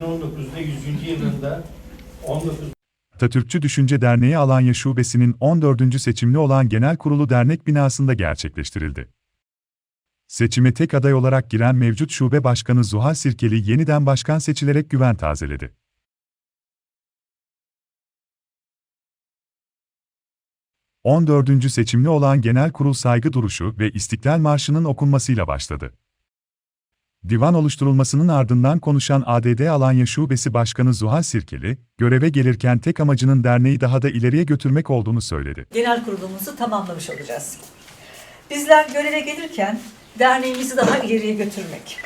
2019'da 100. yılında 19 Atatürkçü Düşünce Derneği Alanya Şubesi'nin 14. seçimli olan genel kurulu dernek binasında gerçekleştirildi. Seçime tek aday olarak giren mevcut şube başkanı Zuhal Sirkeli yeniden başkan seçilerek güven tazeledi. ...14. seçimli olan genel kurul saygı duruşu ve İstiklal Marşı'nın okunmasıyla başladı. Divan oluşturulmasının ardından konuşan ADD Alanya Şubesi Başkanı Zuhal Sirkeli, göreve gelirken tek amacının derneği daha da ileriye götürmek olduğunu söyledi. genel kurulumuzu tamamlamış olacağız. Bizler göreve gelirken derneğimizi daha ileriye götürmek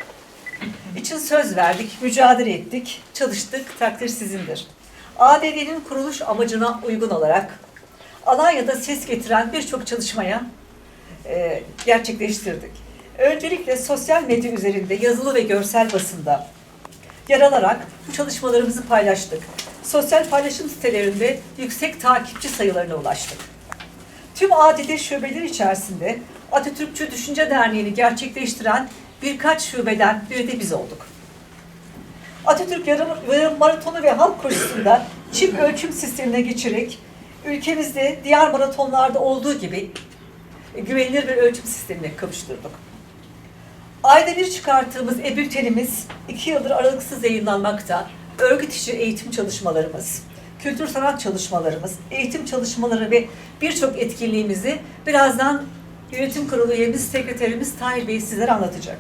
için söz verdik, mücadele ettik, çalıştık, takdir sizindir. ADD'nin kuruluş amacına uygun olarak Alanya'da ses getiren birçok çalışmaya e, gerçekleştirdik. Öncelikle sosyal medya üzerinde yazılı ve görsel basında yer alarak bu çalışmalarımızı paylaştık. Sosyal paylaşım sitelerinde yüksek takipçi sayılarına ulaştık. Tüm ADD şubeleri içerisinde Atatürkçü Düşünce Derneği'ni gerçekleştiren birkaç şubeden biri de biz olduk. Atatürk yarım, yarım maratonu ve halk koşusunda çift ölçüm sistemine geçerek ülkemizde diğer maratonlarda olduğu gibi güvenilir bir ölçüm sistemine kavuşturduk. Ayda bir çıkarttığımız e-bültenimiz iki yıldır aralıksız yayınlanmakta. Örgüt içi eğitim çalışmalarımız, kültür sanat çalışmalarımız, eğitim çalışmaları ve birçok etkinliğimizi birazdan yönetim kurulu üyemiz, sekreterimiz Tahir Bey sizlere anlatacak.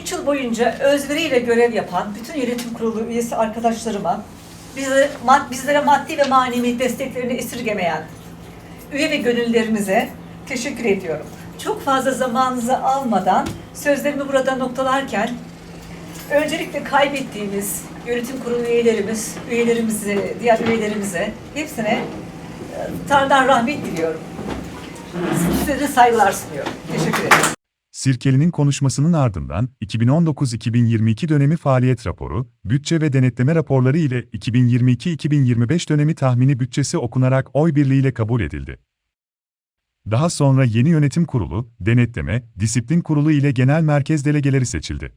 Üç yıl boyunca özveriyle görev yapan bütün yönetim kurulu üyesi arkadaşlarıma, mad- bizlere maddi ve manevi desteklerini esirgemeyen üye ve gönüllerimize teşekkür ediyorum. Çok fazla zamanınızı almadan sözlerimi burada noktalarken öncelikle kaybettiğimiz yönetim kurulu üyelerimiz, üyelerimizi, diğer üyelerimize hepsine e, Tanrı'dan rahmet diliyorum. Size de saygılar sunuyorum. Teşekkür ederim. Sirkeli'nin konuşmasının ardından 2019-2022 dönemi faaliyet raporu, bütçe ve denetleme raporları ile 2022-2025 dönemi tahmini bütçesi okunarak oy birliğiyle kabul edildi. Daha sonra yeni yönetim kurulu, denetleme, disiplin kurulu ile genel merkez delegeleri seçildi.